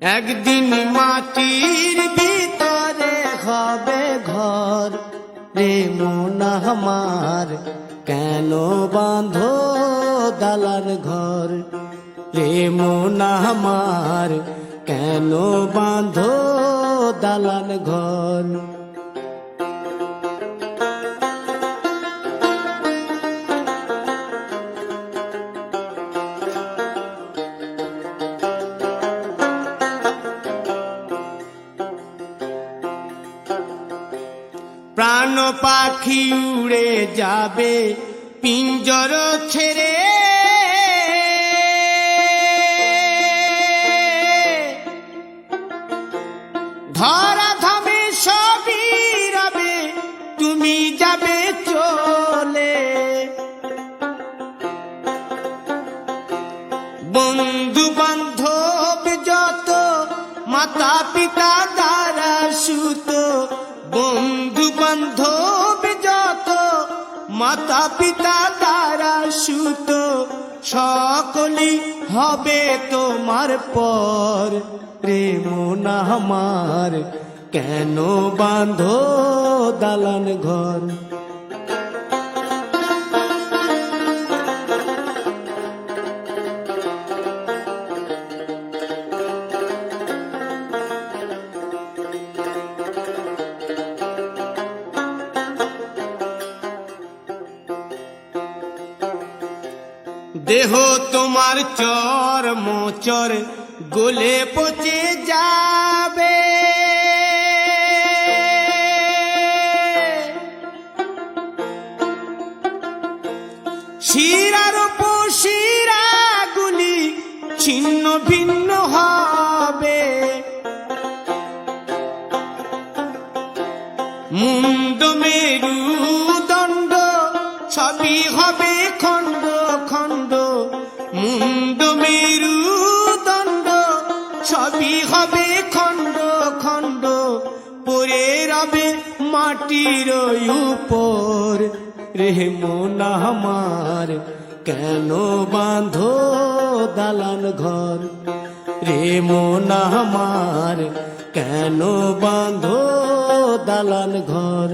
একদিন মাটির ভিতরে হবে ঘর। রে মোনা আমার, কেন বাঁধো দালান ঘর? রে মোনা আমার, কেন বাঁধো দালান ঘর? প্রাণ পাখি উড়ে যাবে, পিঞ্জর ছেড়ে। ধরা ধামে সবই রবে, তুমি যাবে চলে। বন্ধু বান্ধব যত মাতা পিতা দ্বারা সুত বন্ধু বান্ধব যত মাতা পিতা তারা সুত সকলি হবে তোমার পর। প্রেম না আমার, কেন বাঁধো দালান ঘর? দেহ তোমার চর মোচর গলে পচে যাবে। শিরার শিরাগুলি ছিন্ন ভিন্ন হবে। মুন্ড মেরু দণ্ড সবই হবে খণ্ড খণ্ড মুন্ড মেরু দণ্ড। সবই হবে খণ্ড খণ্ড, পরে রবে মাটির উপর। রে মোনা আমার, কেন বাঁধো দালান ঘর? রে মোনা আমার, কেন বাঁধো দালান ঘর?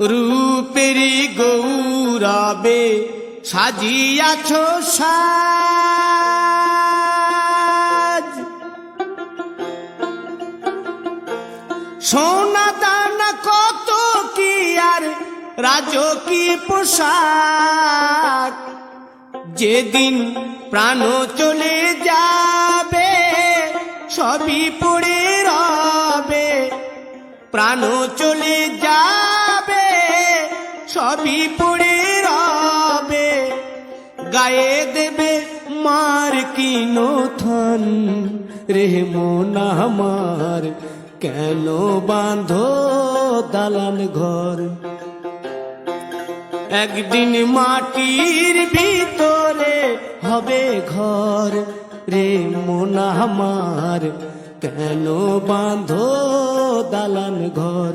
রূপেরি গৌরবে সাজিয়াছ সাজ। সোনা দানা কত কি আর রাজকী পোশাক? যেদিন প্রাণ চলে যাবে, সবই পড়ে রবে। প্রাণ চলে যাবে সবই পড়ে রবে, গায়ে দেবে মার কি নথন রে মোনা আমার, কেন বাঁধো দালান ঘর? একদিন মাটির ভিতরে হবে ঘর। রে মোনা কেন বাঁধো দালান ঘর?